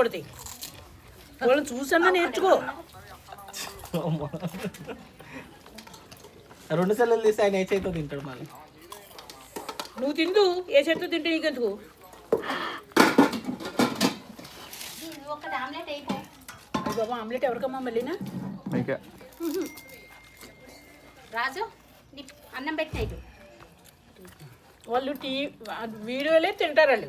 కొడితే వాళ్ళని చూసన్నా నేర్చుకో. రెండు సెల్లలు తీసి ఆయన ఏ చేతితో తింటాడు మళ్ళీ నువ్వు తిందు ఏ చేతితో తింటే నీకెందుకు? బాబా ఆమ్లెట్ ఎవరికమ్మా మళ్ళీనా? ఇంకా. రాజు అన్నం పెట్టిన ఇటు. వాళ్ళు టీ వీడియోలే తింటారు వాళ్ళు.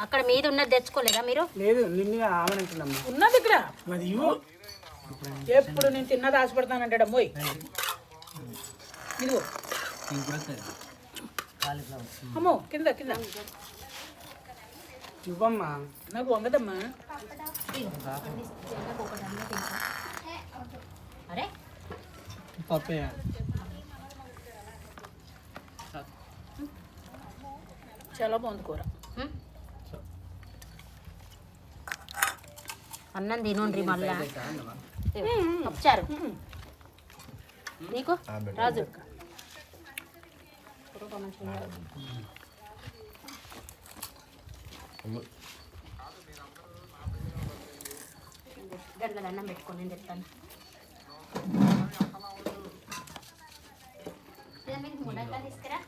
అక్కడ మీద ఉన్నది తెచ్చుకోలేదా మీరు? లేదు నిన్ను ఉన్నది ఇక్కడ. మరి ఎప్పుడు నేను తిన్నది ఆశపడతానంటాడు అమ్మోయ్ ఇదిగో. అమ్మో కింద కింద. ఇవ్వమ్మా. నాకు వంగదమ్మా. అరే. పప్పే చాలా బాగుంది కూర. అన్నం తినండి మళ్ళా వచ్చారు నీకు రాజు గంటల అన్నం పెట్టుకొని నేను చెప్తాను తీసుకురా